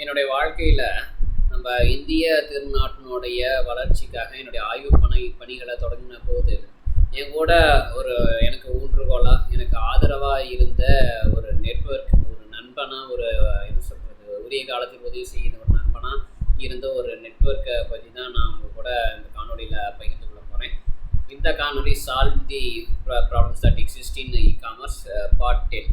என்னுடைய வாழ்க்கையில் நம்ம இந்திய திருநாட்டினுடைய வளர்ச்சிக்காக என்னுடைய ஆய்வு பணி பணிகளை தொடங்கின போது என் கூட ஒரு எனக்கு ஊன்றுகோலாக எனக்கு ஆதரவாக இருந்த ஒரு நெட்வொர்க் ஒரு நண்பனாக ஒரு என்ன சொல்கிறது உரிய காலத்தில் உதவி செய்கிற ஒரு நண்பனாக இருந்த ஒரு நெட்வொர்க்கை பற்றி தான் நான் உங்க கூட இந்த காணொலியில் பகிர்ந்து கொள்ள போகிறேன் இந்த காணொலி solve the problems that exist in e commerce part ten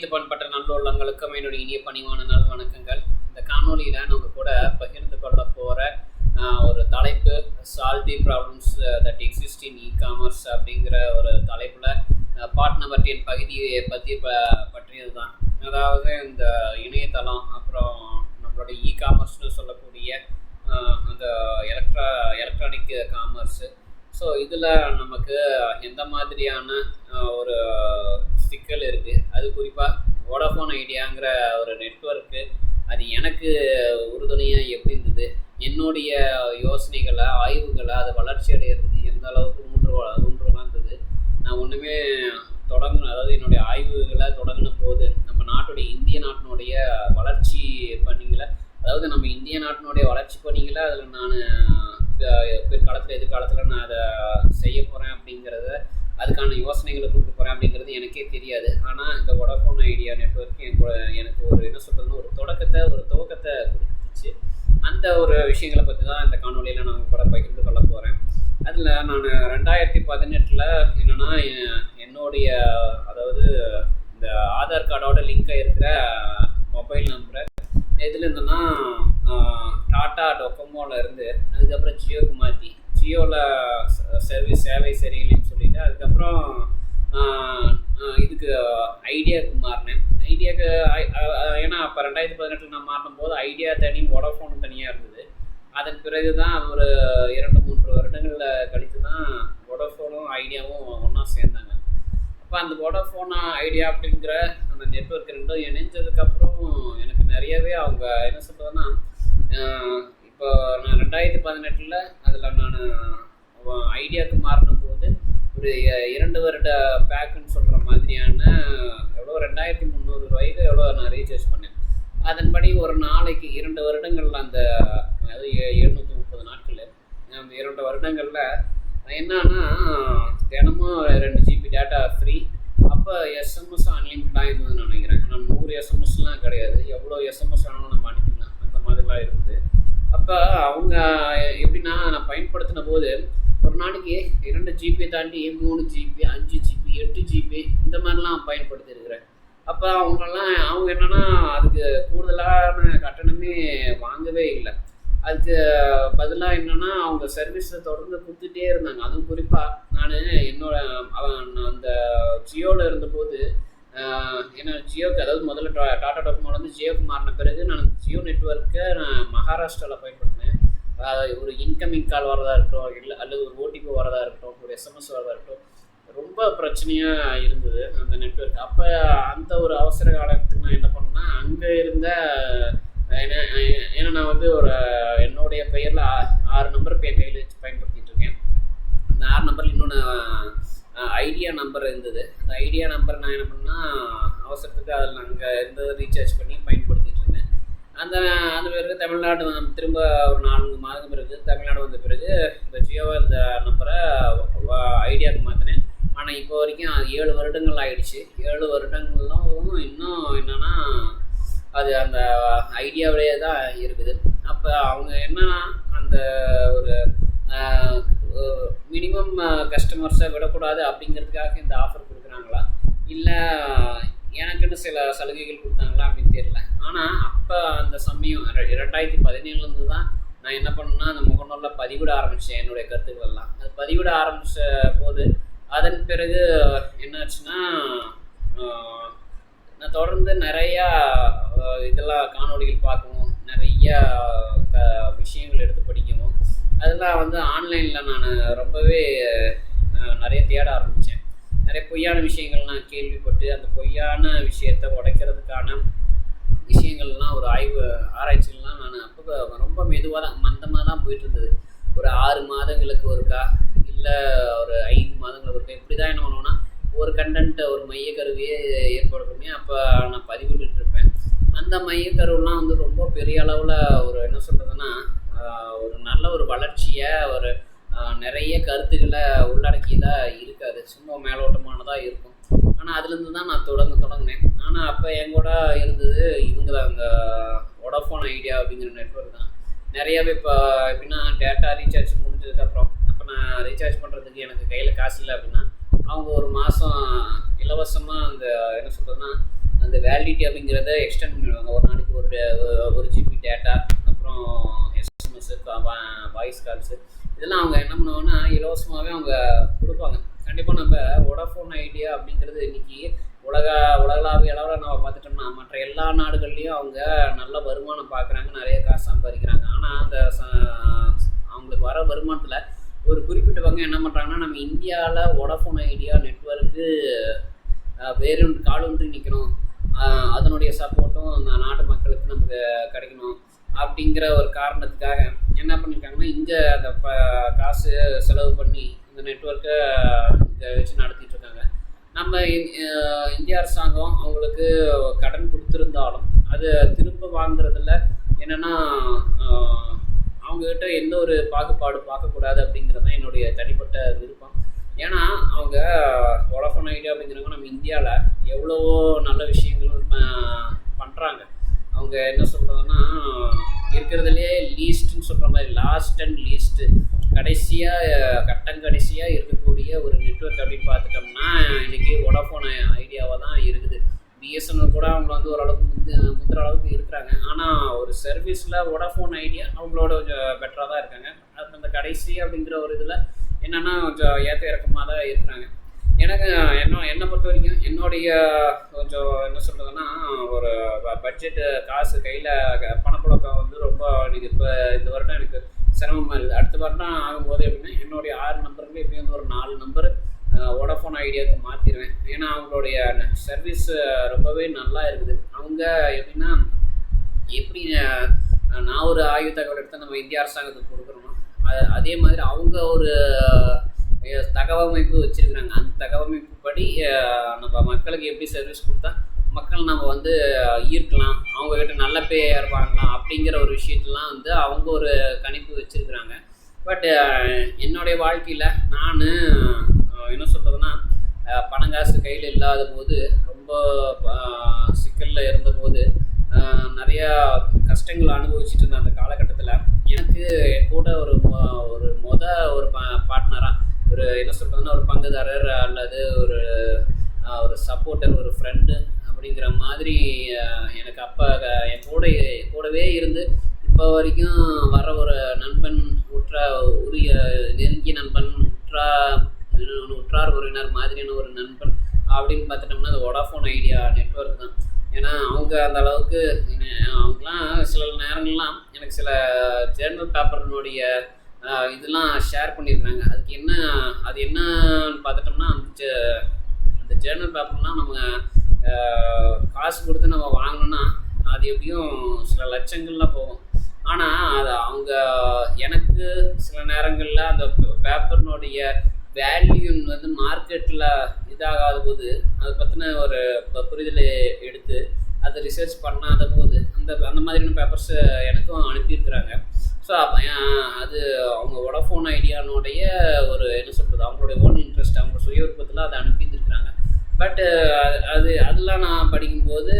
அனைத்து பண்பட்ட நல்லுள்ளங்களுக்கும் என்னுடைய இனிய பணிவான நல் வணக்கங்கள். இந்த காணொலியில் நம்ம கூட பகிர்ந்து கொள்ள போகிற ஒரு தலைப்பு solve the problems that exist in e commerce அப்படிங்கிற ஒரு தலைப்பில் பார்ட் நம்பர் டென் பகுதியை பற்றி ப பற்றியது தான் அதாவது இந்த இணையதளம் அப்புறம் நம்மளோட இ காமர்ஸ்னு சொல்லக்கூடிய அந்த எலக்ட்ரா எலக்ட்ரானிக் காமர்ஸு ஸோ இதில் நமக்கு எந்த மாதிரியான ஒரு சிக்கல் இருக்குது அது குறிப்பாக வோடாஃபோன் ஐடியாங்கிற ஒரு நெட்வொர்க்கு அது எனக்கு உறுதுணையாக எப்படி இருந்தது? என்னுடைய யோசனைகளை ஆய்வுகளை அது வளர்ச்சி அடையிறது எந்த அளவுக்கு ஊன்று ஊன்றுவலாக இருந்தது? நான் ஒன்றுமே தொடங்கின அதாவது என்னுடைய ஆய்வுகளை தொடங்கின போது நம்ம நாட்டுடைய இந்திய நாட்டினுடைய வளர்ச்சி பணிகளை அதாவது நம்ம இந்திய நாட்டினுடைய வளர்ச்சி பணிகளை அதில் நான் பிற்காலத்தில் எதிர்காலத்தில் நான் அதை செய்ய போகிறேன் அப்படிங்கிறத அதுக்கான யோசனைகளை கொடுக்க போகிறேன் அப்படிங்கிறது எனக்கே தெரியாது. ஆனால் இந்த வோடாஃபோன் ஐடியா நெட்வொர்க் என் எனக்கு ஒரு என்ன சொல்கிறதுன்னு ஒரு தொடக்கத்தை ஒரு துவக்கத்தை கொடுத்துச்சு. அந்த ஒரு விஷயங்களை பற்றி தான் இந்த காணொலியில் நான் உங்க கூட பகிர்ந்து கொள்ள போகிறேன் அதில் நான் ரெண்டாயிரத்தி பதினெட்டில் என்னென்னா என்னுடைய அதாவது இந்த ஆதார் கார்டோட லிங்காக இருக்கிற மொபைல் நம்பரை எதுலேருந்துன்னா டாட்டா டொக்கோமோவில் இருந்து அதுக்கப்புறம் ஜியோக்கு மாற்றி ஜியோவில் சர்வீஸ் சேவை சரியில்லைன்னு சொல்லிட்டு அதுக்கப்புறம் இதுக்கு ஐடியாவுக்கு மாறினேன். ஐடியாவுக்கு ஏன்னா அப்போ ரெண்டாயிரத்தி பதினெட்டில் நான் மாறும் போது ஐடியா தனி வோடஃபோன் தனியாக இருந்தது. அதன் பிறகு தான் ஒரு இரண்டு மூன்று வருடங்களில் கழித்து தான் வோடஃபோனும் ஐடியாவும் ஒன்றா சேர்ந்தாங்க. அப்போ அந்த வோடஃபோன் ஐடியா அப்படிங்கிற அந்த நெட்வொர்க் ரெண்டும் இணைஞ்சதுக்கப்புறம் எனக்கு நிறையவே அவங்க என்ன சொல்கிறதுன்னா இப்போ நான் ரெண்டாயிரத்தி பதினெட்டில் அதில் நான் ஐடியாவுக்கு மாறின போது ஒரு இரண்டு வருட பேக்குன்னு சொல்கிற மாதிரியான எவ்வளோ ரெண்டாயிரத்தி முந்நூறு ரூபாய்க்கு எவ்வளோ நான் ரீசார்ஜ் பண்ணேன். அதன்படி ஒரு நாளைக்கு இரண்டு வருடங்களில் அந்த அதாவது எ- எழுநூற்றி முப்பது நாட்கள். இரண்டு வருடங்களில் என்னன்னா தினமும் ரெண்டு ஜிபி டேட்டா ஃப்ரீ அப்போ எஸ்எம்எஸ் அன்லிமிட்டாக இருந்ததுன்னு நினைக்கிறேன். ஆனால் நூறு எஸ்எம்எஸ்லாம் கிடையாது. எவ்வளோ எஸ்எம்எஸ் வேணாலும் நம்ம அனுப்பி அந்த மாதிரிலாம் இருந்தது. அப்போ அவங்க எப்படின்னா நான் பயன்படுத்தின போது ஒரு நாளைக்கு இரண்டு ஜிபி தாண்டி மூணு ஜிபி அஞ்சு ஜிபி எட்டு ஜிபி இந்த மாதிரிலாம் பயன்படுத்தியிருக்கிறேன். அப்போ அவங்கெல்லாம் அவங்க என்னென்னா அதுக்கு கூடுதலான கட்டணமே வாங்கவே இல்லை. அதுக்கு பதிலாக என்னென்னா அவங்க சர்வீஸை தொடர்ந்து கொடுத்துட்டே இருந்தாங்க. அதுவும் குறிப்பாக நான் என்னோட அவன் அந்த ஜியோவில் இருந்தபோது ஏன்னா ஜியோக்கு அதாவது முதல்ல டா- டாடா டொக்கோமோல வந்து ஜியோக்கு மாறின பிறகு நான் ஜியோ நெட்ஒர்க்கை நான் மகாராஷ்டிராவில் பயன்படுத்தினேன். ஒரு இன்கமிங் கால் வரதா இருக்கட்டும் இல்லை அல்லது ஒரு ஓடிபி வரதா இருக்கட்டும் ஒரு எஸ்எம்எஸ் வரதா இருக்கட்டும் ரொம்ப பிரச்சனையாக இருந்தது அந்த நெட்வொர்க். அப்போ அந்த ஒரு அவசர காலத்துக்கு நான் என்ன பண்ணேன்னா அங்கே இருந்த ஏன்னா ஏன்னா நான் வந்து ஒரு என்னுடைய பெயரில் ஆறு நம்பர் இப்போ என் கையில் வச்சு பயன்படுத்திகிட்டு இருக்கேன். அந்த ஆறு நம்பரில் இன்னொன்று ஐடியா நம்பர் இருந்தது. அந்த ஐடியா நம்பர் நான் என்ன பண்ணால் அவசரத்துக்கு அதில் அங்கே இருந்ததை ரீசார்ஜ் பண்ணி பயன்படுத்திட்டு இருந்தேன். அந்த அந்த பிறகு தமிழ்நாடு வந்து திரும்ப ஒரு நான்கு மாதம் பிறகு தமிழ்நாடு வந்த பிறகு இந்த ஜியோ இந்த நம்பரை ஐடியாவுக்கு மாற்றினேன் ஆனால் இப்போ வரைக்கும் அது ஏழு வருடங்கள் ஆயிடுச்சு. ஏழு வருடங்களும் இன்னும் என்னென்னா அது அந்த ஐடியாவிலேயே தான் இருக்குது. அப்போ அவங்க என்ன அந்த ஒரு மினிமம் கஸ்டமர்ஸை விடக்கூடாது அப்படிங்கிறதுக்காக இந்த ஆஃபர் கொடுக்குறாங்களா? இல்லை எனக்குன்னு சில சலுகைகள் கொடுத்தாங்களா அப்படின்னு தெரியல. ஆனால் அப்போ அந்த சமயம் ரெ- ரெண்டாயிரத்தி பதினேழுலேருந்து தான் நான் என்ன பண்ணேன்னா அந்த முகநூலில் பதிவிட ஆரம்பித்தேன் என்னுடைய கருத்துக்கள்லாம் அது பதிவிட ஆரம்பித்த போது அதன் பிறகு என்னாச்சுன்னா நான் தொடர்ந்து நிறையா இதெல்லாம் காணொளிகள் பார்க்கவும் நிறைய க- விஷயங்கள் எடுத்து படிக்கவும் அதெல்லாம் வந்து ஆன்லைனில் நான் ரொம்பவே நிறைய தேட ஆரம்பித்தேன் நிறைய பொய்யான விஷயங்கள் நான் கேள்விப்பட்டு அந்த பொய்யான விஷயத்தை உடைக்கிறதுக்கான விஷயங்கள்லாம் ஒரு ஆய்வு ஆராய்ச்சிகள்லாம் நான் அப்போ ரொம்ப மெதுவாக தான் மந்தமாக தான் போயிட்டு இருந்தது. ஒரு ஆறு மாதங்களுக்கு ஒருக்கா இல்லை ஒரு ஐந்து மாதங்களுக்கு ஒருக்கா இப்படி தான் என்ன பண்ணுவோன்னா ஒரு கண்டென்ட்டை ஒரு மையக்கருவியே ஏற்பாடு பண்ணி அப்போ நான் பதிவிட்டுட்டு இருப்பேன். அந்த மையக்கருவெலாம் வந்து ரொம்ப பெரிய அளவில் ஒரு என்ன சொல்கிறதுன்னா ஒரு நல்ல ஒரு வளர்ச்சியை ஒரு நிறைய கருத்துக்களை உள்ளடக்கியதாக இருக்காது. சும்மா மேலோட்டமானதாக இருக்கும். ஆனால் அதுலேருந்து தான் நான் தொடங்க தொடங்கினேன். ஆனால் அப்போ என் கூட இருந்தது இவங்க தான். அந்த ஒடஃபோன் ஐடியா அப்படிங்கிற நெட்ஒர்க் தான். நிறையாவே இப்போ எப்படின்னா டேட்டா ரீசார்ஜ் முடிஞ்சதுக்கப்புறம் அப்போ நான் ரீசார்ஜ் பண்ணுறதுக்கு எனக்கு கையில் காசு இல்லை அப்படின்னா அவங்க ஒரு மாதம் இலவசமாக அந்த என்ன சொல்கிறதுனா அந்த வேலிடிட்டி அப்படிங்கிறத எக்ஸ்டெண்ட் பண்ணிடுவாங்க. ஒரு நாளைக்கு ஒரு டே- ஒரு ஜிபி டேட்டா அப்புறம் எஸ்எம்எஸ்ஸு வாய்ஸ் கால்ஸு இதெல்லாம் அவங்க என்ன பண்ணுவாங்கன்னா இலவசமாகவே அவங்க கொடுப்பாங்க. கண்டிப்பாக நம்ம வோடாஃபோன் ஐடியா அப்படிங்கிறது இன்னைக்கு உலக உலகளாவிய அளவில் நம்ம பார்த்துட்டோம்னா மற்ற எல்லா நாடுகள்லேயும் அவங்க நல்ல வருமானம் பார்க்குறாங்க நிறைய காசு சம்பாதிக்கிறாங்க. ஆனால் அந்த ச- அவங்களுக்கு வர வருமானத்தில் ஒரு குறிப்பிட்டவங்க என்ன பண்ணுறாங்கன்னா நம்ம இந்தியாவில் ஒடாஃபோன் ஐடியா நெட்ஒர்க்கு வேறு காலொன்றி நிற்கணும் அதனுடைய சப்போர்ட்டும் அந்த நாட்டு மக்களுக்கு நமக்கு கிடைக்கணும். அப்படிங்கிற ஒரு காரணத்துக்காக என்ன பண்ணியிருக்காங்கன்னா இங்கே அந்த ப காசு செலவு பண்ணி இந்த நெட்ஒர்க்கை இங்கே வச்சு நடத்திட்டுருக்காங்க நம்ம இந்திய அரசாங்கம் அவங்களுக்கு கடன் கொடுத்துருந்தாலும் அது திரும்ப வாங்குறதுல என்னென்னா அவங்கக்கிட்ட எந்த ஒரு பாகுபாடு பார்க்கக்கூடாது அப்படிங்கிறது தான் என்னுடைய தனிப்பட்ட விருப்பம். ஏன்னா அவங்க வோடஃபோன் ஐடியா அப்படிங்கிறவங்க நம்ம இந்தியாவில் எவ்வளவோ நல்ல விஷயங்கள் பண்ணுறாங்க அவங்க என்ன சொல்கிறதுன்னா இருக்கிறதுலே லீஸ்ட்னு சொல்கிற மாதிரி லாஸ்ட் அண்ட் லீஸ்ட்டு கடைசியாக கட்டம் கடைசியாக இருக்கக்கூடிய ஒரு நெட்வொர்க் அப்படின்னு பார்த்துட்டோம்னா இன்றைக்கி வோடாஃபோன் ஐடியாவாக தான் இருக்குது. பிஎஸ்என்எல் கூட அவங்க வந்து ஓரளவுக்கு முந்து முந்துற அளவுக்கு இருக்கிறாங்க. ஆனால் ஒரு சர்வீஸில் ஒடாஃபோன் ஐடியா அவங்களோட கொஞ்சம் பெட்டராக தான் இருக்காங்க. அது அந்த கடைசி அப்படிங்கிற ஒரு இதில் என்னென்னா கொஞ்சம் ஏற்ற இறக்கமாக தான் இருக்கிறாங்க. எனக்கு என்ன என்னை பொறுத்த வரைக்கும் என்னுடைய கொஞ்சம் என்ன சொல்கிறதுன்னா ஒரு பட்ஜெட்டு காசு கையில் பணப்புழக்கம் வந்து ரொம்ப எனக்கு இப்போ இந்த வருடம் எனக்கு சிரமமாக இருக்குது. அடுத்த வருடம் ஆகும்போது எப்படின்னா என்னுடைய ஆறு நம்பருக்கு எப்படியும் வந்து ஒரு நாலு நம்பர் வோடஃபோன் ஐடியாவுக்கு மாற்றிடுவேன் ஏன்னா அவங்களுடைய சர்வீஸ் ரொம்பவே நல்லா இருக்குது. அவங்க எப்படின்னா எப்படி நான் ஒரு ஆய்வு தகவல் எடுத்து நம்ம இந்திய அரசாங்கத்துக்கு கொடுக்குறோமோ அது அதே மாதிரி அவங்க ஒரு தகவமைப்பு வச்சுருக்குறாங்க. அந்த தகவமைப்பு படி நம்ம மக்களுக்கு எப்படி சர்வீஸ் கொடுத்தா மக்கள் நம்ம வந்து ஈர்க்கலாம் அவங்கக்கிட்ட நல்ல பேர் வாங்கலாம் அப்படிங்கிற ஒரு விஷயத்தெலாம் வந்து அவங்க ஒரு கணிப்பு வச்சுருக்குறாங்க. பட் என்னுடைய வாழ்க்கையில் நான் என்ன சொல்கிறதுனா பணம் காசு கையில் இல்லாத போது ரொம்ப சிக்கலில் இருந்தபோது நிறையா கஷ்டங்களை அனுபவிச்சுட்டு இருந்த அந்த காலகட்டத்தில் எனக்கு என் கூட ஒரு மொ- ஒரு மொத ஒரு பா பார்ட்னராக ஒரு என்ன சொல்கிறதுனா ஒரு பங்குதாரர் அல்லது ஒரு ஒரு சப்போர்ட்டர் ஒரு ஃப்ரெண்டு அப்படிங்கிற மாதிரி எனக்கு அப்போ என் கூட கூடவே இருந்து இப்போ வரைக்கும் வர ஒரு நண்பன் உற்ற உரிய நெருங்கிய நண்பன் உற்றா உற்றார் உறவினர் மாதிரியான ஒரு நண்பன் அப்படின்னு பார்த்துட்டோம்னா அது ஒடாஃபோன் ஐடியா நெட்வொர்க் தான். ஏன்னா அவங்க அந்த அளவுக்கு அவங்களாம் சில நேரங்கள்லாம் எனக்கு சில ஜேர்னல் பேப்பர்னுடைய இதெல்லாம் ஷேர் பண்ணியிருக்காங்க. அதுக்கு என்ன அது என்னன்னு பார்த்துட்டோம்னா அந்த ஜ- அந்த ஜேர்னல் பேப்பர்லாம் நம்ம காசு கொடுத்து நம்ம வாங்கினோன்னா அது எப்படியும் சில லட்சங்கள்லாம் போகும். ஆனால் அது அவங்க எனக்கு சில நேரங்களில் அந்த பேப்பர்னுடைய வேல்யூன் வந்து மார்க்கெட்டில் இதாகாத போது அதை பற்றின ஒரு ப- புரிதலை எடுத்து அதை ரிசர்ச் பண்ணாத போது அந்த அந்த மாதிரியான பேப்பர்ஸ் எனக்கும் அனுப்பியிருக்கிறாங்க. ஸோ அது அவங்க ஒடஃபோன் ஐடியானுடைய ஒரு என்ன சொல்கிறது அவங்களுடைய ஓன் இன்ட்ரெஸ்ட் அவங்க சுய விருப்பத்தில் அதை அனுப்பியிருந்துருக்குறாங்க. பட்டு அது அதெல்லாம் நான் படிக்கும்போது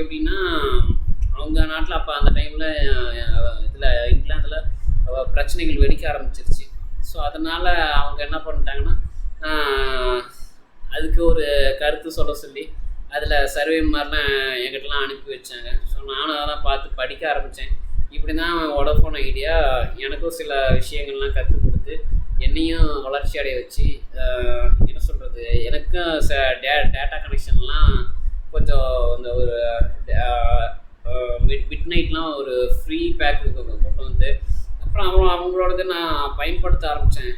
எப்படின்னா அவங்க நாட்டில் அப்போ அந்த டைமில் இதில் இங்கிலாந்தில் பிரச்சனைகள் வெடிக்க ஆரம்பிச்சிருச்சு. ஸோ அதனால் அவங்க என்ன பண்ணிட்டாங்கன்னா அதுக்கு ஒரு கருத்து சொல்ல சொல்லி அதில் சர்வே மாதிரிலாம் என்கிட்டலாம் அனுப்பி வச்சாங்க. ஸோ நானும் அதெல்லாம் பார்த்து படிக்க ஆரம்பித்தேன் இப்படி தான் ஒடஃபோன் ஐடியா எனக்கும் சில விஷயங்கள்லாம் கற்றுக் கொடுத்து என்னையும் வளர்ச்சி அடைய வச்சு என்ன சொல்கிறது எனக்கும் ச டே டேட்டா கனெக்ஷன்லாம் கொஞ்சம் இந்த ஒரு மிட் மிட் நைட்லாம் ஒரு ஃப்ரீ பேக் கொண்டு வந்து அப்புறம் அவங்க அவங்களோடது நான் பயன்படுத்த ஆரம்பித்தேன்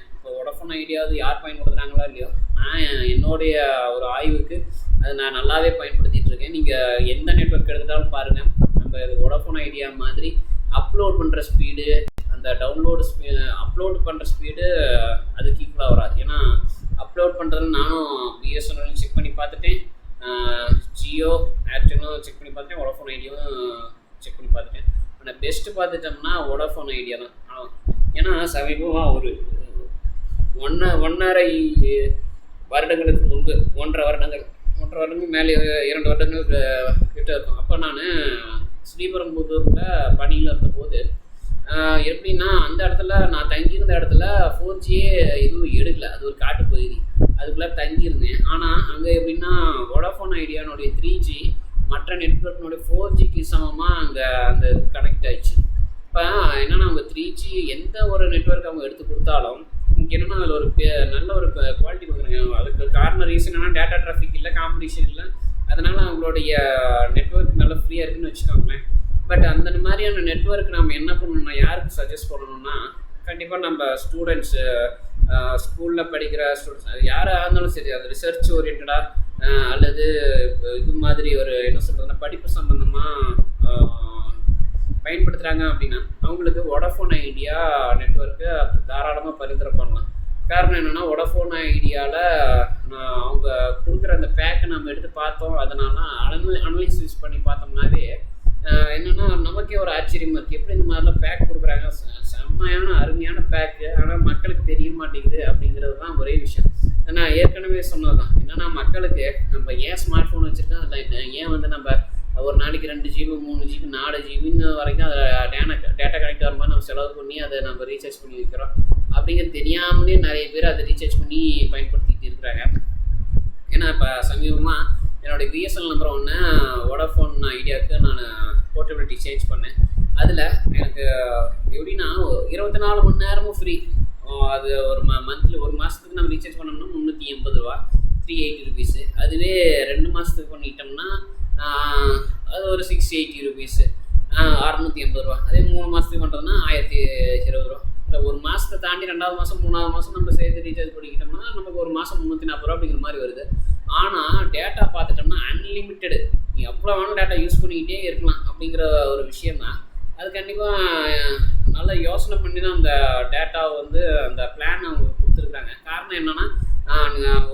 ஃபோன் ஐடியாவது யார் பயன்படுத்துகிறாங்களோ இல்லையோ? நான் என்னுடைய ஒரு ஆய்வுக்கு அது நான் நல்லாவே பயன்படுத்திகிட்டு இருக்கேன். நீங்கள் எந்த நெட்வொர்க் எடுத்துட்டாலும் பாருங்கள் நம்ம ஒடாஃபோன் ஐடியா மாதிரி அப்லோட் பண்ணுற ஸ்பீடு அந்த டவுன்லோடு ஸ்பீ அப்லோட் பண்ணுற ஸ்பீடு அதுக்கு ஈக்குவலாக வராது ஏன்னா அப்லோட் பண்ணுறது நானும் பிஎஸ்என்எல் செக் பண்ணி பார்த்துட்டேன். ஜியோ ஏர்டெல்லும் செக் பண்ணி பார்த்துட்டேன். ஒடாஃபோன் ஐடியாவும் செக் பண்ணி பார்த்துட்டேன். ஆனால் பெஸ்ட்டு பார்த்துட்டோம்னா ஒடாஃபோன் ஐடியா தான். ஏன்னா சமீபமாக ஒரு ஒன்று ஒன்றரை வருடங்களுக்கு முன்பு ஒன்றரை வருடங்கள் ஒன்றரை வருடங்கள் மேலே இரண்டு வருடங்கள் கிட்ட இருக்கும். அப்போ நான் ஸ்ரீபெரும்புதூரில் பணியில் இருந்தபோது எப்படின்னா அந்த இடத்துல நான் தங்கியிருந்த இடத்துல ஃபோர் ஜியே எதுவும் எடுக்கல. அது ஒரு காட்டு பகுதி. அதுக்குள்ளே தங்கியிருந்தேன். ஆனால் அங்கே எப்படின்னா வோடாஃபோன் ஐடியானுடைய த்ரீ ஜி மற்ற நெட்ஒர்க்னுடைய ஃபோர் ஜிக்கு சமமாக அங்கே அந்த கனெக்ட் ஆயிடுச்சு. இப்போ என்னென்னா அவங்க த்ரீ ஜி எந்த ஒரு நெட்வொர்க் அவங்க எடுத்து கொடுத்தாலும் என்னென்னா அதில் ஒரு பெ- நல்ல ஒரு குவாலிட்டி கொடுக்குறாங்க. அதுக்கு காரணம் ரீசன் என்னன்னா டேட்டா டிராஃபிக் இல்லை காம்படிஷன் இல்லை. அதனால் அவங்களுடைய நெட்ஒர்க் நல்லா ஃப்ரீயாக இருக்குன்னு வச்சுக்கோங்களேன். பட் அந்த மாதிரியான நெட்ஒர்க் நம்ம என்ன பண்ணணும்னா யாருக்கு சஜஸ்ட் பண்ணணும்னா கண்டிப்பாக நம்ம ஸ்டூடெண்ட்ஸு ஸ்கூலில் படிக்கிற ஸ்டூடெண்ட்ஸ் யாராக இருந்தாலும் சரி அது ரிசர்ச் ஓரியன்டாக அல்லது இது மாதிரி ஒரு என்ன சொல்கிறதுனா படிப்பு சம்மந்தமாக பயன்படுத்துகிறாங்க அப்படின்னா அவங்களுக்கு ஒடஃபோன் ஐடியா நெட்ஒர்க்கு தாராளமாக பரிந்துரை பண்ணலாம். காரணம் என்னென்னா ஒடஃபோன் ஐடியாவில் அவங்க கொடுக்குற அந்த பேக்கை நம்ம எடுத்து பார்த்தோம். அதனால அனலி அனலிசிஸ் பண்ணி பார்த்தோம்னாவே என்னென்னா நமக்கே ஒரு ஆச்சரியமா இருக்குது எப்படி இந்த மாதிரிலாம் பேக் கொடுக்குறாங்க? செம்மையான அருமையான பேக்கு ஆனால் மக்களுக்கு தெரிய மாட்டேங்குது அப்படிங்கிறது தான் ஒரே விஷயம். நான் ஏற்கனவே சொன்னது தான் என்னன்னா மக்களுக்கு நம்ம ஏன் ஸ்மார்ட் ஃபோன் வச்சுருக்கோம்? அதில் ஏன் வந்து நம்ம ஒரு நாளைக்கு ரெண்டு ஜிபி மூணு ஜிபி நாலு ஜிபின்னு வரைக்கும் அதில் டேனா டேட்டா கனெக்ட் ஆகிற மாதிரி நம்ம செலவு பண்ணி அதை நம்ம ரீசார்ஜ் பண்ணி வைக்கிறோம். அப்படிங்கிறது தெரியாமலே நிறைய பேர் அதை ரீசார்ஜ் பண்ணி பயன்படுத்திகிட்டு இருக்கிறாங்க. ஏன்னா இப்போ சமீபமாக என்னோடய பிஎஸ்எல் நம்பர் ஒன்று வோடாஃபோன் ஐடியாவுக்கு நான் போர்ட்டபிலிட்டி சேஞ்ச் பண்ணேன். அதில் எனக்கு எப்படின்னா இருபத்தி நாலு மணி நேரமும் ஃப்ரீ அது ஒரு ம மந்த்லி ஒரு மாதத்துக்கு நம்ம ரீசார்ஜ் பண்ணோம்னா முந்நூற்றி எண்பது ரூபா. த்ரீ எயிட்டி ருபீஸு அதுவே ரெண்டு மாதத்துக்கு பண்ணிட்டோம்னா அது ஒரு சிக்ஸ் எயிட்டி ருபீஸு அறநூற்றி எண்பது ரூபா. அதே மூணு மாதத்துக்கு பண்ணுறதுனா ஆயிரத்தி இருபது ரூபா. இந்த ஒரு மாதத்தை தாண்டி ரெண்டாவது மாதம் மூணாவது மாதம் நம்ம சேர்த்து ரீசார்ஜ் பண்ணிக்கிட்டோம்னா நமக்கு ஒரு மாதம் முந்நூற்றி நாற்பது ரூபா அப்படிங்கிற மாதிரி வருது. ஆனால் டேட்டா பார்த்துட்டோம்னா அன்லிமிட்டெடு நீ எவ்வளோ வேணும் டேட்டா யூஸ் பண்ணிக்கிட்டே இருக்கலாம் அப்படிங்கிற ஒரு விஷயம் தான் அது கண்டிப்பாக நல்லா யோசனை பண்ணி தான் அந்த டேட்டாவை வந்து அந்த பிளான் அவங்க கொடுத்துருக்குறாங்க. காரணம் என்னென்னா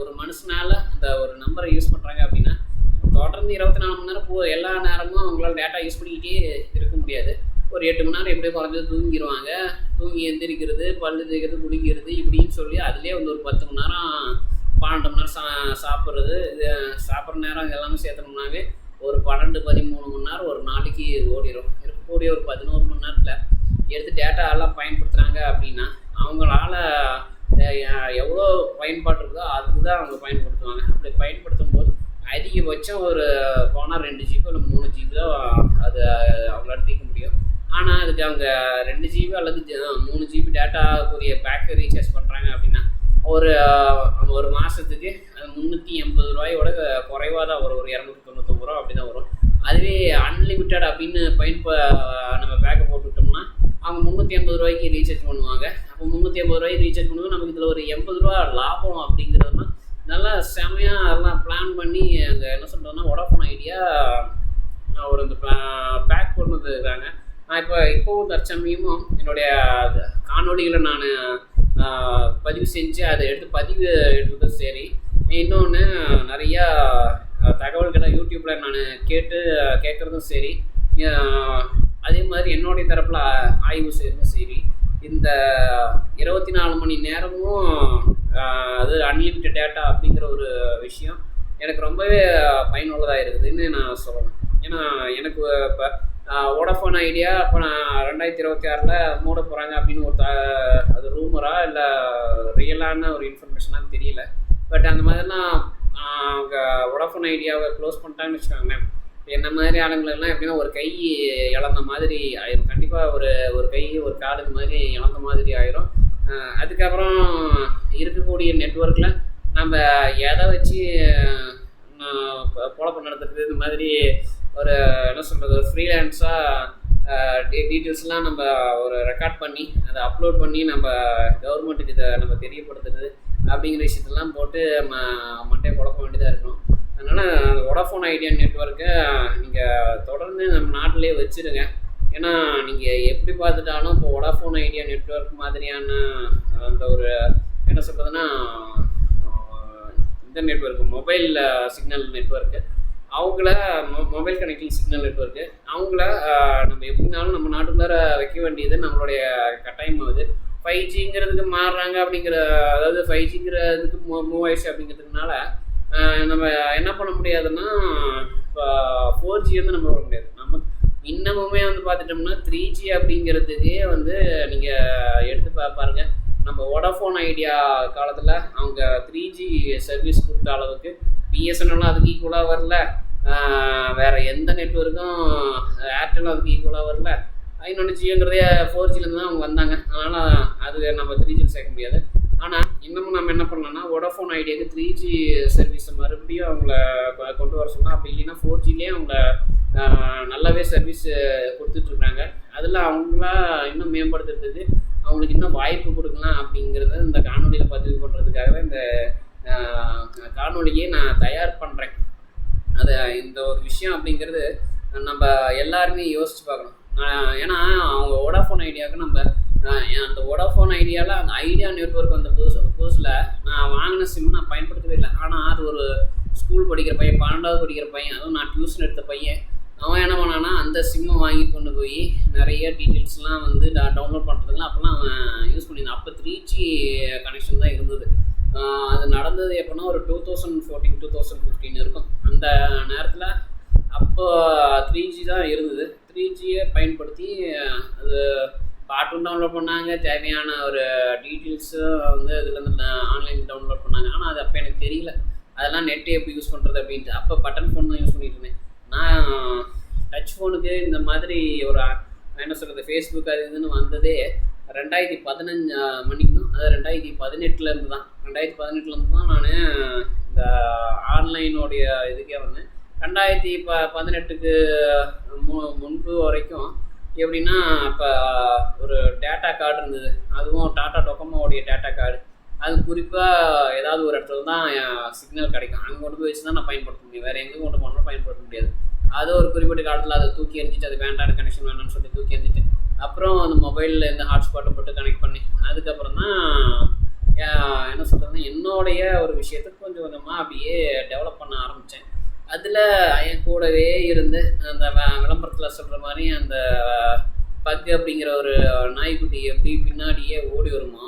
ஒரு மனுஷனால் அந்த ஒரு நம்பரை யூஸ் பண்ணுறாங்க அப்படின்னா தொடர்ந்து இருபத்தி நாலு மணி நேரம் போ எல்லா நேரமும் அவங்களால டேட்டா யூஸ் பண்ணிக்கிட்டே இருக்க முடியாது. ஒரு எட்டு மணி நேரம் எப்படியோ குறைஞ்சது தூங்கிடுவாங்க தூங்கி எந்திரிக்கிறது பல்லு தேய்க்கிறது குடிக்கிறது இப்படின்னு சொல்லி அதுலேயே வந்து ஒரு பத்து மணி நேரம் பன்னெண்டு மணி நேரம் சா சாப்பிட்றது இது சாப்பிட்ற நேரம் எல்லாமே சேர்த்தோம்னாவே ஒரு பன்னெண்டு பதிமூணு மணி நேரம் ஒரு நாளைக்கு ஓடிடும் இருக்கக்கூடிய ஒரு பதினோரு மணி நேரத்தில் எடுத்து டேட்டா எல்லாம் பயன்படுத்துகிறாங்க அப்படின்னா அவங்களால எவ்வளோ பயன்பாடு இருக்கோ அதுக்கு தான் அவங்க பயன்படுத்துவாங்க. அப்படி பயன்படுத்தும் அதிகபட்சம் ஒரு போனால் ரெண்டு ஜிபி இல்லை மூணு ஜிபி தான் அது அவங்களால தீர்க்க முடியும். ஆனால் அதுக்கு அவங்க ரெண்டு ஜிபி அல்லது மூணு ஜிபி டேட்டாக்குரிய பேக்கை ரீசார்ஜ் பண்ணுறாங்க அப்படின்னா ஒரு ஒரு மாதத்துக்கு அது முந்நூற்றி எண்பது ரூபாயோட குறைவாக தான் வரும். ஒரு இரநூத்தி தொண்ணூத்தொம்பது ரூபா அப்படி தான் வரும். அதுவே அன்லிமிட்டெட் அப்படின்னு பயன்ப நம்ம பேக்கை போட்டுவிட்டோம்னா அவங்க முந்நூற்றி ஐம்பது ரூபாய்க்கு ரீசார்ஜ் பண்ணுவாங்க. அப்போ முந்நூற்றி எண்பது ரூபாய்க்கு ரீசார்ஜ் பண்ணுவோம் நமக்கு இதில் ஒரு எண்பது ரூபா லாபம் அப்படிங்கிறதுனா நல்லா செமையாக எல்லாம் பிளான் பண்ணி அங்கே என்ன சொல்கிறதுனா வோடாஃபோன் ஐடியா ஒரு இந்த பேக் கொண்டு வந்துருக்காங்க. நான் இப்போ இப்போவும் தற்சமயமும் என்னுடைய காணொளிகளை நான் பதிவு செஞ்சு அதை எடுத்து பதிவு எடுத்ததும் சரி. இன்னொன்று நிறையா தகவல்களை யூடியூப்பில் நான் கேட்டு கேட்குறதும் சரி. அதே மாதிரி என்னுடைய தரப்பில் ஆய்வு செய்யறதும் சரி. இந்த இருபத்தி நாலு மணி நேரமும் அது அன்லிமிட்டட் டேட்டா அப்படிங்கிற ஒரு விஷயம் எனக்கு ரொம்பவே பயனுள்ளதாக இருக்குதுன்னு நான் சொல்லணும். ஏன்னா எனக்கு இப்போ வோடாஃபோன் ஐடியா இப்போ நான் ரெண்டாயிரத்தி இருபத்தி ஆறில் மூட போகிறாங்க அப்படின்னு ஒரு த- அது ரூமரா இல்லை ரியலான ஒரு இன்ஃபர்மேஷனாக தெரியல. பட் அந்த மாதிரிலாம் அவங்க வோடாஃபோன் ஐடியாவை க்ளோஸ் பண்ணிட்டாங்கன்னு வச்சுக்கோங்களேன். என்ன மாதிரி ஆளுங்களெல்லாம் எப்படின்னா ஒரு கை இழந்த மாதிரி ஆயிரும். கண்டிப்பாக ஒரு ஒரு கை ஒரு கால் இந்த மாதிரி இழந்த மாதிரி ஆயிரும். அதுக்கப்புறம் இருக்கக்கூடிய நெட்ஒர்க்கில் நம்ம எதை வச்சு அஹ் பொழப்பு நடத்துறது இந்த மாதிரி ஒரு என்ன சொல்கிறது ஒரு ஃப்ரீலான்ஸாக டீட்டெயில்ஸ்லாம் நம்ம ஒரு ரெக்கார்ட் பண்ணி அதை அப்லோட் பண்ணி நம்ம கவர்மெண்ட்டுக்கு இதை நம்ம தெரியப்படுத்துறது அப்படிங்கிற விஷயத்தெல்லாம் போட்டு ம மண்டே குழப்ப வேண்டியதாக இருக்கணும் அதனால் ஒடஃபோன் ஐடியா நெட்ஒர்க்கை நீங்கள் தொடர்ந்து நம்ம நாட்டிலே வச்சுருங்க. ஏன்னா நீங்கள் எப்படி பார்த்துட்டாலும் இப்போ ஒடாஃபோன் ஐடியா நெட்ஒர்க் மாதிரியான அந்த ஒரு என்ன சொல்கிறதுனா இந்த நெட்ஒர்க்கு மொபைல் சிக்னல் நெட்ஒர்க்கு அவங்கள மொ மொபைல் கனெக்டிங் சிக்னல் நெட்ஒர்க்கு அவங்கள நம்ம எப்படினாலும் நம்ம நாட்டுக்குள்ளார வைக்க வேண்டியது நம்மளுடைய கட்டாயம் ஆகுது ஃபைவ் ஜிங்கிறதுக்கு மாறுறாங்க அப்படிங்கிற அதாவது ஃபைவ் ஜிங்கிறதுக்கு மூ மூவ் ஆயிடுச்சு அப்படிங்கிறதுனால நம்ம என்ன பண்ண முடியாதுன்னா இப்போ ஃபோர் ஜி வந்து நம்ம வர முடியாது. இன்னமுமே வந்து பார்த்துட்டோம்னா த்ரீ ஜி அப்படிங்கிறதுக்கே வந்து நீங்கள் எடுத்து பாருங்க. நம்ம வோடாஃபோன் ஐடியா காலத்தில் அவங்க த்ரீ ஜி சர்வீஸ் கொடுத்த அளவுக்கு பிஎஸ்என்எல்லாம் அதுக்கு ஈக்குவலாக வரல. வேறு எந்த நெட்ஒர்க்கும் ஏர்டெல்லும் அதுக்கு ஈக்குவலாக வரல. இன்னொன்று ஜியோங்கிறதே ஃபோர் ஜிலேருந்து தான் அவங்க வந்தாங்க. அதனால் அது நம்ம த்ரீ ஜியில் சேர்க்க முடியாது. ஆனால் இன்னமும் நம்ம என்ன பண்ணலாம்னா வோடாஃபோன் ஐடியாவுக்கு த்ரீ ஜி சர்வீஸை மறுபடியும் அவங்கள கொண்டு வர சொன்னால் அப்படி இல்லைன்னா ஃபோர் ஜிலேயே அவங்கள நல்லாவே சர்வீஸ் கொடுத்துட்ருக்காங்க. அதில் அவங்களா இன்னும் மேம்படுத்துறதுக்கு அவங்களுக்கு இன்னும் வாய்ப்பு கொடுக்கலாம் அப்படிங்கிறத இந்த காணொலியில் பதிவு பண்ணுறதுக்காகவே இந்த காணொலியை நான் தயார் பண்ணுறேன் அது இந்த ஒரு விஷயம் அப்படிங்கிறது நம்ம எல்லாருமே யோசிச்சு பார்க்கணும். ஏன்னா அவங்க வோடாஃபோன் ஐடியாவுக்கு நம்ம அந்த வோடாஃபோன் ஐடியாவில் அந்த ஐடியா நெட்ஒர்க் வந்த புதுசு புதுசில் நான் வாங்கின சிம் நான் பயன்படுத்தவே இல்லை. ஆனால் அது ஒரு ஸ்கூல் படிக்கிற பையன் பன்னெண்டாவது படிக்கிற பையன் அதுவும் நான் டியூஷன் எடுத்த பையன் அவன் என்ன பண்ணான்னா அந்த சிம்மை வாங்கி கொண்டு போய் நிறைய டீட்டெயில்ஸ்லாம் வந்து டவுன்லோட் பண்ணுறதுலாம் அப்போல்லாம் அவன் யூஸ் பண்ணியிருந்தான். அப்போ த்ரீ ஜி கனெக்ஷன் தான் இருந்தது. அது நடந்தது எப்போனா ஒரு two thousand fourteen two thousand fifteen இருக்கும். அந்த நேரத்தில் அப்போ த்ரீ ஜி தான் இருந்தது. த்ரீ ஜியை பயன்படுத்தி அது பாட்டும் டவுன்லோட் பண்ணாங்க. தேவையான ஒரு டீட்டெயில்ஸும் வந்து இதுலேருந்து ஆன்லைன் டவுன்லோட் பண்ணாங்க. ஆனால் அது அப்போ எனக்கு தெரியல. அதெல்லாம் நெட்டு எப்படி யூஸ் பண்ணுறது அப்படின்ட்டு. அப்போ பட்டன் ஃபோன் தான் யூஸ் பண்ணிட்டு இருந்தேன். நான் டச் ஃபோனுக்கு இந்த மாதிரி ஒரு என்ன சொல்கிறது ஃபேஸ்புக் அது இதுன்னு வந்ததே ரெண்டாயிரத்தி பதினஞ்சு மணிக்கணும் அது ரெண்டாயிரத்தி பதினெட்டுலேருந்து தான் ரெண்டாயிரத்தி பதினெட்டுலேருந்து தான் நான் இந்த ஆன்லைனுடைய இதுக்கே வந்தேன். ரெண்டாயிரத்தி ப பதினெட்டுக்கு மு முன்பு வரைக்கும் எப்படின்னா இப்போ ஒரு டேட்டா கார்டு இருந்தது. அதுவும் டாட்டா டொக்கமோடைய டேட்டா கார்டு அது குறிப்பாக ஏதாவது ஒரு இடத்துல தான் சிக்னல் கிடைக்கும். அங்கே கொண்டு போய் வச்சு தான் நான் பயன்படுத்த முடியும். வேறு எங்கே கொண்டு போனாலும் பயன்படுத்த முடியாது. அது ஒரு குறிப்பிட்ட காலத்தில் அதை தூக்கி எறிஞ்சிட்டு அது வேண்டான கனெக்ஷன் வேணாம்னு சொல்லி தூக்கி எறிஞ்சிட்டு அப்புறம் அந்த மொபைலில் இந்த ஹாட்ஸ்பாட்டை போட்டு கனெக்ட் பண்ணி அதுக்கப்புறம் தான் என்ன சொல்கிறதுனா என்னுடைய ஒரு விஷயத்தை கொஞ்சம் கொஞ்சமாக அப்படியே டெவலப் பண்ண ஆரம்பித்தேன் அதில் என் கூடவே இருந்து அந்த விளம்பரத்தில் சொல்கிற மாதிரி அந்த பக் அப்படிங்கிற ஒரு நாய்க்குட்டி எப்படி பின்னாடியே ஓடி வருமோ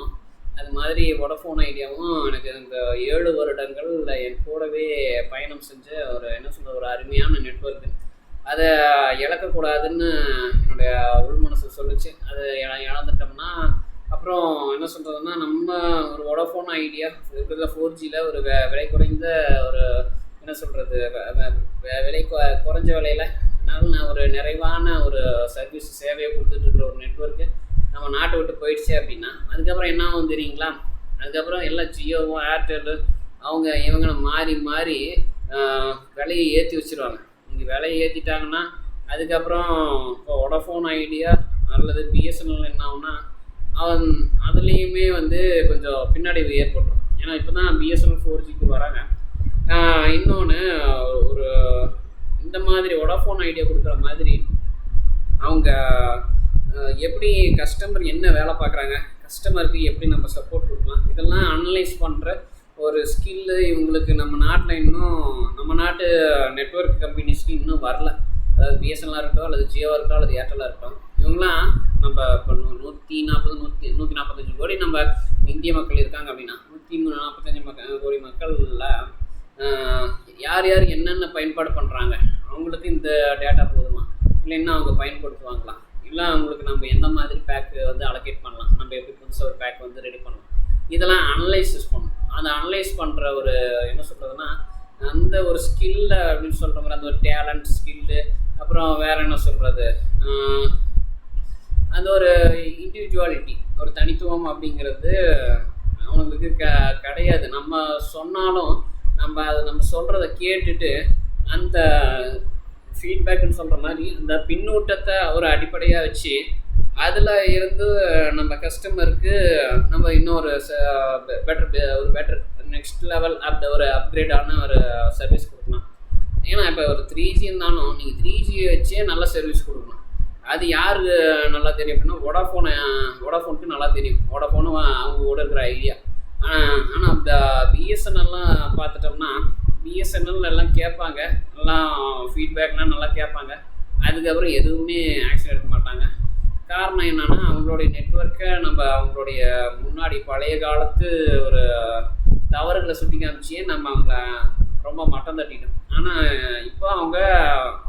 அது மாதிரி வோடஃபோன் ஐடியாவும் எனக்கு இந்த ஏழு வருடங்கள் என் கூடவே பயணம் செஞ்ச ஒரு என்ன சொல்கிற ஒரு அருமையான நெட்ஒர்க்கு அதை இழக்கக்கூடாதுன்னு என்னுடைய உள் மனசு சொல்லுச்சு. அது இழந்துட்டோம்னா அப்புறம் என்ன சொல்கிறதுன்னா நம்ம ஒரு வோடஃபோன் ஐடியா இருக்கிறதுல ஃபோர் ஜியில் ஒரு விலை குறைந்த ஒரு என்ன சொல்கிறது விலை கொ- குறைஞ்ச விலையில் நான் ஒரு நிறைவான ஒரு சர்வீஸ் சேவையை கொடுத்துட்ருக்குற ஒரு நெட்ஒர்க்கு நம்ம நாட்டை விட்டு போயிடுச்சு அப்படின்னா அதுக்கப்புறம் என்ன ஆகும் தெரியுங்களா? அதுக்கப்புறம் எல்லாம் ஜியோவும் ஏர்டெல்லு அவங்க இவங்க மாறி மாறி விலையை ஏற்றி வச்சிருவாங்க. இங்கே விலையை ஏற்றிட்டாங்கன்னா அதுக்கப்புறம் இப்போ ஒடஃபோன் ஐடியா அல்லது பிஎஸ்என்எல் என்ன ஆகும்னா அவன் அதுலேயுமே வந்து கொஞ்சம் பின்னடைவு ஏற்பட்டுரும் ஏன்னா இப்போ தான் பிஎஸ்என்எல் ஃபோர் ஜிக்கு வராங்க. இன்னொன்று ஒரு இந்த மாதிரி ஒடஃபோன் ஐடியா கொடுக்குற மாதிரி அவங்க எப்படி கஸ்டமர் என்ன வேலை பார்க்குறாங்க கஸ்டமருக்கு எப்படி நம்ம சப்போர்ட் கொடுக்கலாம் இதெல்லாம் அனலைஸ் பண்ணுற ஒரு ஸ்கில்லு இவங்களுக்கு நம்ம நாட்டில் இன்னும் நம்ம நாட்டு நெட்வொர்க் கம்பெனிஸ்க்கு இன்னும் வரல. அதாவது பிஎஸ்என்எல்லாக இருக்கட்டும் அல்லது ஜியோவாக இருக்கட்டும் அல்லது ஏர்டெல்லாக இருக்கட்டும் இவங்களாம் நம்ம இப்போ நூற்றி நாற்பது நூற்றி நூற்றி நாற்பத்தஞ்சு கோடி நம்ம இந்திய மக்கள் இருக்காங்க அப்படின்னா நூற்றி நாற்பத்தஞ்சு மக்கள் கோடி மக்களில் யார் யார் என்னென்ன பயன்பாடு பண்ணுறாங்க அவங்களுக்கு இந்த டேட்டா போதுமா? இல்லைன்னா அவங்க பயன்படுத்துவாங்களாம் இல்லை அவங்களுக்கு நம்ம எந்த மாதிரி பேக்கு வந்து அலோகேட் பண்ணலாம்? நம்ம எப்படி புதுசாக ஒரு பேக் வந்து ரெடி பண்ணலாம் இதெல்லாம் அனலைசிஸ் பண்ணணும். அந்த அனலைஸ் பண்ணுற ஒரு என்ன சொல்கிறதுனா அந்த ஒரு ஸ்கில்ல அப்படின்னு சொல்கிற மாதிரி அந்த ஒரு டேலண்ட் ஸ்கில்லு அப்புறம் வேறு என்ன சொல்கிறது அந்த ஒரு இண்டிவிஜுவாலிட்டி ஒரு தனித்துவம் அப்படிங்கிறது அவங்களுக்கு க கிடையாது. நம்ம சொன்னாலும் நம்ம அதை நம்ம சொல்கிறத கேட்டுட்டு அந்த ஃபீட்பேக்குன்னு சொல்கிற மாதிரி அந்த பின்னூட்டத்தை ஒரு அடிப்படையாக வச்சு அதில் இருந்து நம்ம கஸ்டமருக்கு நம்ம இன்னொரு பெட்டர் ஒரு பெட்டர் நெக்ஸ்ட் லெவல் அப் ஒரு அப்கிரேடான ஒரு சர்வீஸ் கொடுக்கலாம். ஏன்னா இப்போ ஒரு த்ரீ ஜி இருந்தாலும் நீங்கள் த்ரீ ஜி வச்சே நல்ல சர்வீஸ் கொடுக்கணும் அது யாருக்கு நல்லா தெரியும் அப்படின்னா ஒடாஃபோனை ஒடாஃபோனுக்கு நல்லா தெரியும். ஒடாஃபோனு அவங்க கூட இருக்கிற ஐடியா ஆனால் இந்த பிஎஸ்என்எல்லாம் பார்த்துட்டோம்னா பிஎஸ்என்எல் எல்லாம் கேட்பாங்க. எல்லாம் ஃபீட்பேக்லாம் நல்லா கேட்பாங்க. அதுக்கப்புறம் எதுவுமே ஆக்ஷன் எடுக்க மாட்டாங்க. காரணம் என்னென்னா அவங்களுடைய நெட்ஒர்க்கை நம்ம அவங்களுடைய முன்னாடி பழைய காலத்து ஒரு தவறுகளை சுட்டி காமிச்சியே நம்ம அவங்கள ரொம்ப மட்டம் தட்டிட்டோம். ஆனால் இப்போ அவங்க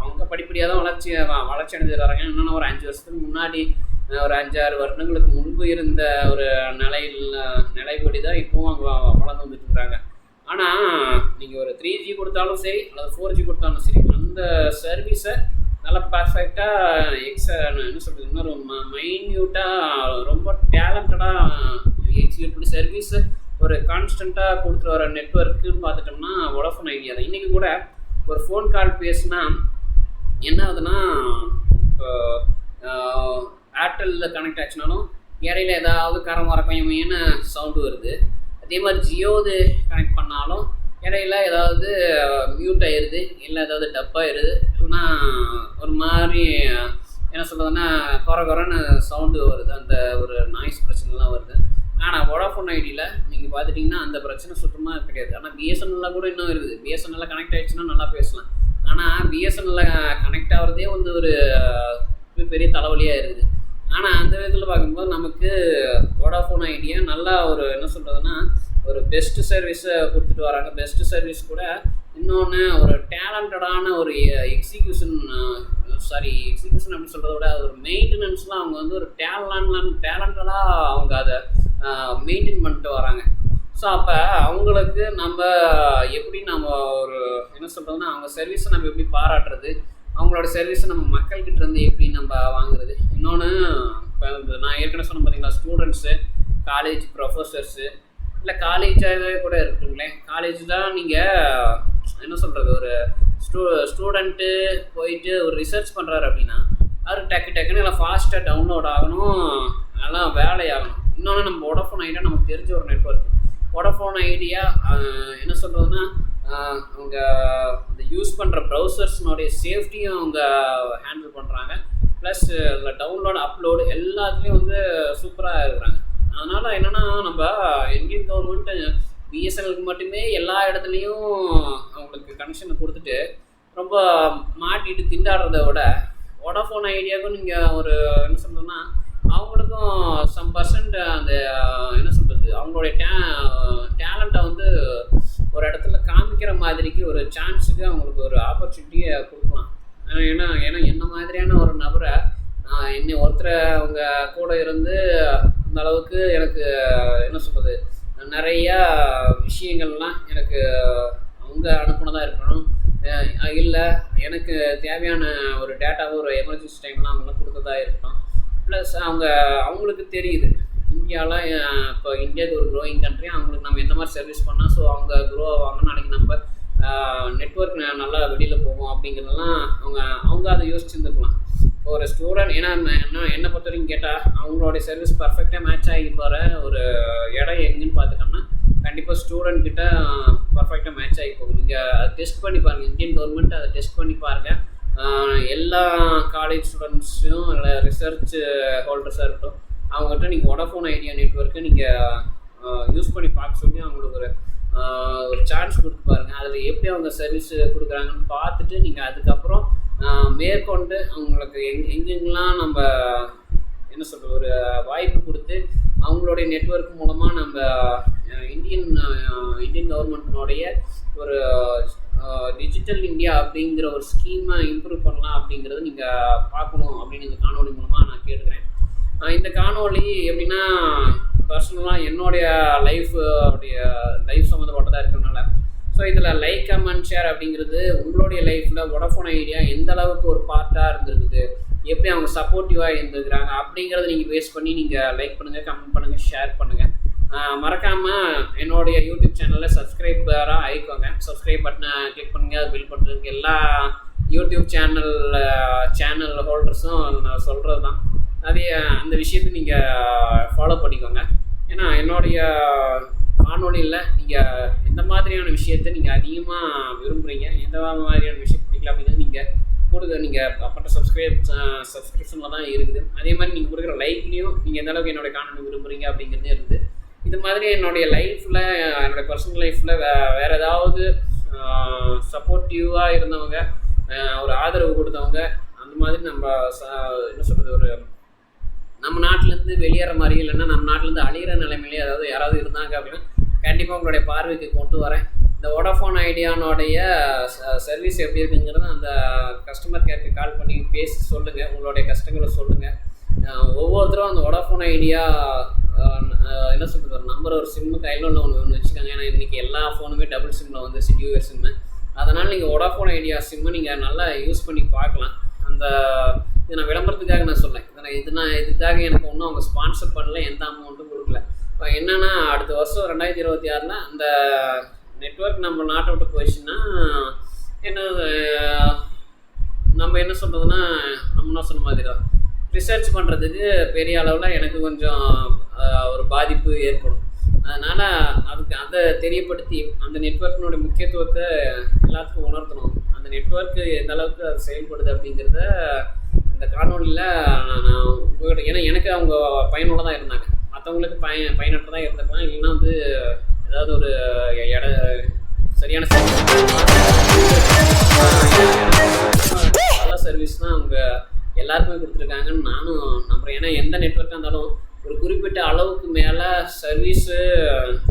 அவங்க படிப்படியாக தான் வளர்ச்சி வளர்ச்சி அடைஞ்சு வராங்க. என்னென்னா ஒரு அஞ்சு வருஷத்துக்கு முன்னாடி ஒரு அஞ்சாறு வருடங்களுக்கு முன்பு இருந்த ஒரு நிலையில் நிலைப்படி தான் இப்போவும் அவங்க வளர்ந்து வந்துட்டு இருக்கிறாங்க ஆனால் நீங்கள் ஒரு த்ரீ ஜி கொடுத்தாலும் சரி அல்லது ஃபோர் ஜி கொடுத்தாலும் சரி அந்த சர்வீஸை நல்லா பர்ஃபெக்டாக எக்ஸ என்ன சொல்கிறது இன்னொரு மைன்யூட்டாக ரொம்ப டேலண்டடாக எக்ஸிக்யூட் பண்ணி சர்வீஸு ஒரு கான்ஸ்டண்ட்டாக கொடுத்துட்டு வர நெட்ஒர்க்குன்னு பார்த்துட்டோம்னா ஒடஃபோன் ஐடியா தான். இன்றைக்கி கூட ஒரு ஃபோன் கால் பேசுனா என்ன ஆகுதுன்னா இப்போ ஏர்டெல்லில் கனெக்ட் ஆச்சுனாலும் இடையில ஏதாவது கரம் வர கொஞ்சம் சவுண்டு வருது? அதே மாதிரி ஜியோது கனெக்ட் பண்ணாலும் இடையில ஏதாவது மியூட் ஆயிடுது இல்லை ஏதாவது டப் ஆயிடுது இல்லைன்னா ஒரு மாதிரி என்ன சொல்கிறதுன்னா குறை குறைன்னு சவுண்டு வருது. அந்த ஒரு நாய்ஸ் பிரச்சனைலாம் வருது. ஆனால் வோடாஃபோன் ஐடியில் நீங்கள் பார்த்துட்டிங்கன்னா அந்த பிரச்சனை சுத்தமாக கிடையாது. ஆனால் பிஎஸ்என்எல்ல கூட இன்னும் இருக்குது. பிஎஸ்என்எல்லில் கனெக்ட் ஆகிடுச்சுன்னா நல்லா பேசலாம். ஆனால் பிஎஸ்என்எல்லில் கனெக்ட் ஆகிறதே வந்து ஒரு பெரிய தலைவலியாக இருக்குது. ஆனால் அந்த விதத்தில் பார்க்கும்போது நமக்கு வோடாஃபோன் ஐடியா நல்லா ஒரு என்ன சொல்கிறதுன்னா ஒரு பெஸ்ட்டு சர்வீஸை கொடுத்துட்டு வராங்க. பெஸ்ட்டு சர்வீஸ் கூட இன்னொன்று ஒரு டேலண்டடான ஒரு எக்ஸிக்யூஷன் சாரி எக்ஸிக்யூஷன் அப்படின்னு சொல்கிறத விட ஒரு மெயின்டெனன்ஸ்லாம் அவங்க வந்து ஒரு டேலண்ட் டேலண்டடாக அவங்க அதை மெயின்டைன் பண்ணிட்டு வராங்க. ஸோ அப்போ அவங்களுக்கு நம்ம எப்படி நம்ம ஒரு என்ன சொல்கிறதுன்னா அவங்க சர்வீஸை நம்ம எப்படி பாராட்டுறது? அவங்களோட சர்வீஸை நம்ம மக்கள்கிட்ட இருந்து எப்படி நம்ம வாங்குறது? நான் சொன்ன பார்த்தீங்களா ஸ்டூடெண்ட்ஸு காலேஜ் ப்ரொஃபஸர்ஸு இல்லை காலேஜாகவே கூட இருக்குங்களேன் காலேஜ் தான் நீங்கள் என்ன சொல்கிறது ஒரு ஸ்டூ ஸ்டூடெண்ட்டு போயிட்டு ஒரு ரிசர்ச் பண்ணுறாரு அப்படின்னா அவர் டக்கு டக்குன்னு எல்லாம் ஃபாஸ்ட்டாக டவுன்லோட் ஆகணும் நல்லா வேலையாகணும் இன்னொன்று நம்ம ஒடஃபோன் ஐடியா நமக்கு தெரிஞ்ச ஒரு நெட்ஒர்க் ஒடஃபோன் ஐடியா என்ன சொல்கிறதுன்னா அவங்க அந்த யூஸ் பண்ணுற ப்ரௌசர்ஸ்னுடைய சேஃப்டியும் அவங்க ஹேண்டில் பண்ணுறாங்க ப்ளஸ் டவுன்லோட் அப்லோடு எல்லாத்துலேயும் வந்து சூப்பராக இருக்கிறாங்க. அதனால் என்னென்னா நம்ம இந்தியன் கவர்மெண்ட்டு பிஎஸ்என்எலுக்கு மட்டுமே எல்லா இடத்துலையும் அவங்களுக்கு கனெக்ஷனை கொடுத்துட்டு ரொம்ப மாட்டிட்டு திண்டாடுறத விட வோடாஃபோன் ஐடியாவுக்கும் நீங்கள் ஒரு என்ன சொல்கிறதுன்னா அவங்களுக்கும் சம் பர்சன்ட் அந்த என்ன சொல்கிறது அவங்களுடைய டே டேலண்ட்டை வந்து ஒரு இடத்துல காமிக்கிற மாதிரிக்கு ஒரு சான்ஸுக்கு அவங்களுக்கு ஒரு ஆப்பர்ச்சுனிட்டியை கொடுக்கலாம். ஏன்னா ஏன்னா என்ன மாதிரியான ஒரு நபரை என்னை ஒருத்தரை அவங்க கூட இருந்து அந்த அளவுக்கு எனக்கு என்ன சொல்கிறது நிறையா விஷயங்கள்லாம் எனக்கு அவங்க அனுப்புனதாக இருக்கணும். இல்லை எனக்கு தேவையான ஒரு டேட்டாவும் ஒரு எமர்ஜென்சி டைம்லாம் அவங்களாம் கொடுத்ததா இருக்கணும் ப்ளஸ் அவங்க அவங்களுக்கு தெரியுது. இந்தியாவில் இப்போ இந்தியாவுக்கு ஒரு க்ரோயிங் கண்ட்ரி அவங்களுக்கு நம்ம எந்த மாதிரி சர்வீஸ் பண்ணால் ஸோ அவங்க க்ரோ ஆவாங்க நாளைக்கு நம்ம நெட்ஒர்க் நல்லா வெளியில் போவோம் அப்படிங்கிறதெல்லாம் அவங்க அவங்க அதை யோசிச்சுருந்துக்கலாம் ஒரு ஸ்டூடெண்ட் ஏன்னா என்ன என்னை பொறுத்த வரைக்கும் கேட்டால் அவங்களுடைய சர்வீஸ் பர்ஃபெக்டாக மேட்ச் ஆகி போகிற ஒரு இடம் எங்கேன்னு பார்த்துட்டோம்னா கண்டிப்பாக ஸ்டூடெண்ட் கிட்ட பர்ஃபெக்டாக மேட்ச் ஆகி போகும். நீங்கள் அதை டெஸ்ட் பண்ணி பாருங்கள் இந்தியன் கவர்மெண்ட் அதை டெஸ்ட் பண்ணி பாருங்கள் எல்லா காலேஜ் ஸ்டூடெண்ட்ஸையும் இல்லை ரிசர்ச் ஹோல்டர்ஸாக இருக்கட்டும் அவங்ககிட்ட நீங்கள் ஒடஃபோன் ஐடியா நெட்ஒர்க்கை நீங்கள் யூஸ் பண்ணி பார்க்க சொல்லி அவங்களுக்கு ஒரு ஒரு சான்ஸ் கொடுத்து பாருங்கள் அதில் எப்படி அவங்க சர்வீஸ் கொடுக்குறாங்கன்னு பார்த்துட்டு நீங்கள் அதுக்கப்புறம் மேற்கொண்டு அவங்களுக்கு எங் எங்கெங்கெல்லாம் நம்ம என்ன சொல்கிறது ஒரு வாய்ப்பு கொடுத்து அவங்களுடைய நெட்ஒர்க் மூலமாக நம்ம இந்தியன் இந்தியன் கவர்மெண்ட்டினுடைய ஒரு டிஜிட்டல் இந்தியா அப்படிங்கிற ஒரு ஸ்கீமை இம்ப்ரூவ் பண்ணலாம் அப்படிங்கிறத நீங்கள் பார்க்கணும் அப்படின்னு இந்த காணொலி மூலமாக நான் கேட்டுக்கிறேன். இந்த காணொலி எப்படின்னா பர்சனலாக என்னுடைய லைஃப் உடைய லைஃப் சம்மந்தப்பட்டதாக இருக்கிறதுனால. ஸோ இதில் லைக் கமெண்ட் ஷேர் அப்படிங்கிறது உங்களுடைய லைஃப்பில் ஒடஃபோன் ஐடியா எந்த அளவுக்கு ஒரு பார்ட்டாக இருந்திருக்குது? எப்படி அவங்க சப்போர்ட்டிவாக இருந்துருக்குறாங்க? அப்படிங்கிறத நீங்கள் பேஸ் பண்ணி நீங்கள் லைக் பண்ணுங்கள் கமெண்ட் பண்ணுங்கள் ஷேர் பண்ணுங்கள் மறக்காமல் என்னுடைய யூடியூப் சேனலில் சப்ஸ்கிரைபராக ஆயிக்கோங்க. சப்ஸ்கிரைப் பட்டனை கிளிக் பண்ணுங்கள் அது பில் பண்ணுறதுக்கு எல்லா யூடியூப் சேனல் சேனல் ஹோல்டர்ஸும் நான் சொல்கிறது தான் அதே அந்த விஷயத்தை நீங்கள் ஃபாலோ பண்ணிக்கோங்க. ஏன்னா என்னுடைய காணொலியில் நீங்கள் எந்த மாதிரியான விஷயத்தை நீங்கள் அதிகமாக விரும்புகிறீங்க எந்த மாதிரியான விஷயம் பிடிக்கல அப்படிங்கிறது நீங்கள் கொடுக்க நீங்கள் பண்ணுற சப்ஸ்கிரைப் சப்ஸ்கிரிப்ஷனில் தான் இருக்குது. அதே மாதிரி நீங்கள் கொடுக்குற லைக்லேயும் நீங்கள் எந்த அளவுக்கு என்னுடைய காணொலி விரும்புகிறீங்க அப்படிங்கிறது இருக்குது இது மாதிரி என்னுடைய லைஃப்பில் என்னுடைய பர்சனல் லைஃப்பில் வே வேறு ஏதாவது சப்போர்ட்டிவாக இருந்தவங்க ஒரு ஆதரவு கொடுத்தவங்க அந்த மாதிரி நம்ம ச என்ன சொல்கிறது ஒரு நம்ம நாட்டிலேருந்து வெளியேற மாதிரி இல்லைன்னா நம்ம நாட்டிலேருந்து அழியிற நிலைமையிலே அதாவது யாராவது இருந்தாங்க அப்படின்னா கண்டிப்பாக உங்களுடைய பார்வைக்கு கொண்டு வரேன். இந்த வோடாஃபோன் ஐடியானுடைய சர்வீஸ் எப்படி இருக்குங்கிறத அந்த கஸ்டமர் கேருக்கு கால் பண்ணி பேசி சொல்லுங்கள் உங்களுடைய கஷ்டங்களை சொல்லுங்கள் ஒவ்வொருத்தரும் அந்த ஒடஃபோன் ஐடியா என்ன சொல்கிறது ஒரு நம்பர் ஒரு சிம்மு கையில் ஒன்று ஒன்று ஒன்று வச்சுக்கோங்க. ஏன்னா இன்றைக்கி எல்லா ஃபோனுமே டபுள் சிம்மில் வந்து சிடியூஆர் சிம்மு அதனால் நீங்கள் ஒடாஃபோன் ஐடியா சிம்மை நீங்கள் நல்லா யூஸ் பண்ணி பார்க்கலாம். அந்த இதை நான் விளம்பரத்துக்காக நான் சொன்னேன். இதை நான் இது நான் இதுக்காக எனக்கு ஒன்றும் அவங்க ஸ்பான்சர் பண்ணல எந்த அமௌண்ட்டும் கொடுக்கல. இப்போ என்னென்னா அடுத்த வருஷம் ரெண்டாயிரத்தி இருபத்தி ஆறில் அந்த நெட்ஒர்க் நம்ம நாட்டை விட்டு போயிடுச்சுன்னா என்ன நம்ம என்ன சொல்கிறதுனா நம்ம சொன்ன மாதிரி தான் ரிசர்ச் பண்ணுறதுக்கு பெரிய அளவில் எனக்கு கொஞ்சம் ஒரு பாதிப்பு ஏற்படும். அதனால் அதுக்கு அதை தெரியப்படுத்தி அந்த நெட்ஒர்க்கினுடைய முக்கியத்துவத்தை எல்லாத்துக்கும் உணர்த்தணும். அந்த நெட்ஒர்க்கு எந்த அளவுக்கு அது செயல்படுது அப்படிங்கிறத இந்த காணொலியில் நான் உங்கள்கிட்ட ஏன்னா எனக்கு அவங்க பயனுள்ளதாக இருந்தாங்க. மற்றவங்களுக்கு பயன் பயனற்றதாக இருந்திருக்கலாம் இல்லைன்னா வந்து ஏதாவது ஒரு இட சரியான நல்ல சர்வீஸ் தான் அவங்க எல்லாருக்குமே கொடுத்துருக்காங்கன்னு நானும் நம்புகிறேன் ஏன்னா எந்த நெட்ஒர்க்காக இருந்தாலும் ஒரு குறிப்பிட்ட அளவுக்கு மேலே சர்வீஸு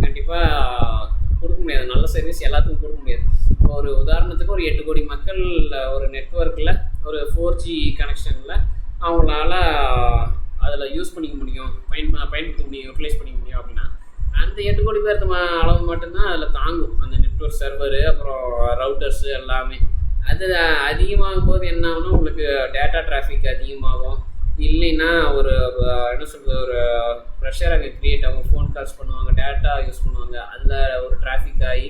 கண்டிப்பாக கொடுக்க முடியாது. நல்ல சர்வீஸ் எல்லாத்துக்கும் கொடுக்க முடியாது. இப்போ ஒரு உதாரணத்துக்கு ஒரு எட்டு கோடி மக்கள் ஒரு நெட்ஒர்க்கில் ஒரு ஃபோர் ஜி கனெக்ஷனில் அவங்களால அதில் யூஸ் பண்ணிக்க முடியும். பயன் பயன்படுத்த முடியும் யூட்டிலைஸ் பண்ணிக்க முடியும் அப்படின்னா அந்த எட்டு கோடி பேர்த்து அளவு மட்டும்தான் அதில் தாங்கும். அந்த நெட்ஒர்க் சர்வரு அப்புறம் ரவுட்டர்ஸு எல்லாமே. அது அதிகமாகும் போது என்ன ஆகும்னா உங்களுக்கு டேட்டா டிராஃபிக் அதிகமாகும். இல்லைன்னா ஒரு என்ன சொல்கிறது ஒரு ப்ரெஷர் அங்கே க்ரியேட் ஆகும். ஃபோன் கால்ஸ் பண்ணுவாங்க டேட்டா யூஸ் பண்ணுவாங்க. அதில் ஒரு டிராஃபிக் ஆகி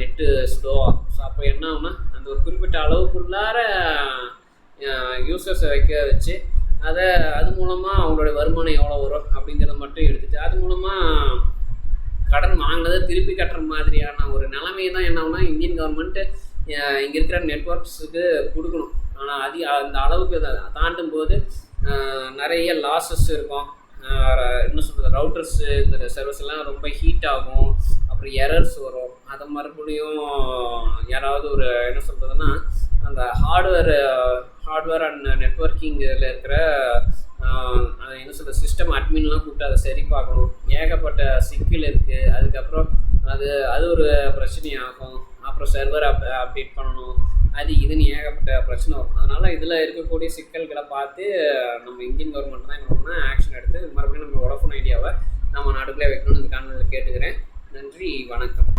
நெட்டு ஸ்லோ ஆகும். ஸோ அப்போ என்ன ஆகும்னா அந்த ஒரு குறிப்பிட்ட அளவுக்குள்ளார யூசர்ஸை வைக்க வச்சு அதை அது மூலமாக அவங்களோட வருமானம் எவ்வளோ வரும் அப்படிங்கிறத மட்டும் எடுத்துட்டு அது மூலமாக கடன் வாங்கினதை திருப்பி கட்டுற மாதிரியான ஒரு நிலைமையை தான் என்ன ஆகும்னா இந்தியன் கவர்மெண்ட்டு இங்கே இருக்கிற நெட்ஒர்க்ஸுக்கு கொடுக்கணும். ஆனால் அது அந்த அளவுக்கு தாண்டும் போது நிறைய லாஸஸ் இருக்கும். என்ன சொல்கிறது ரவுட்டர்ஸு இந்த சர்வீஸ் எல்லாம் ரொம்ப ஹீட் ஆகும். அப்புறம் எரர்ஸ் வரும். அதை மறுபடியும் யாராவது ஒரு என்ன சொல்கிறதுன்னா அந்த ஹார்ட்வேர் ஹார்ட்வேர் அண்ட் நெட்ஒர்க்கிங்கில் இருக்கிற என்ன சொல்கிற சிஸ்டம் அட்மின்லாம் கூப்பிட்டு அதை சரி பார்க்கணும். ஏகப்பட்ட சிக்கல் இருக்குது அதுக்கப்புறம் அது அது ஒரு பிரச்சனையாகும். அப்புறம் சர்வர் அப் அப்டேட் பண்ணணும். அது இதுன்னு ஏகப்பட்ட பிரச்சனை வரும். அதனால் இதில் இருக்கக்கூடிய சிக்கல்களை பார்த்து நம்ம இந்தியன் கவர்மெண்ட் தான் என்ன பண்ணணும்னா ஆக்ஷன் எடுத்து மறுபடியும் நம்ம உடஃபோன் ஐடியாவை நம்ம நாட்டுக்குள்ளே வைக்கணும்னு இந்த காணொலியில் கேட்டுக்கிறேன். நன்றி வணக்கம்.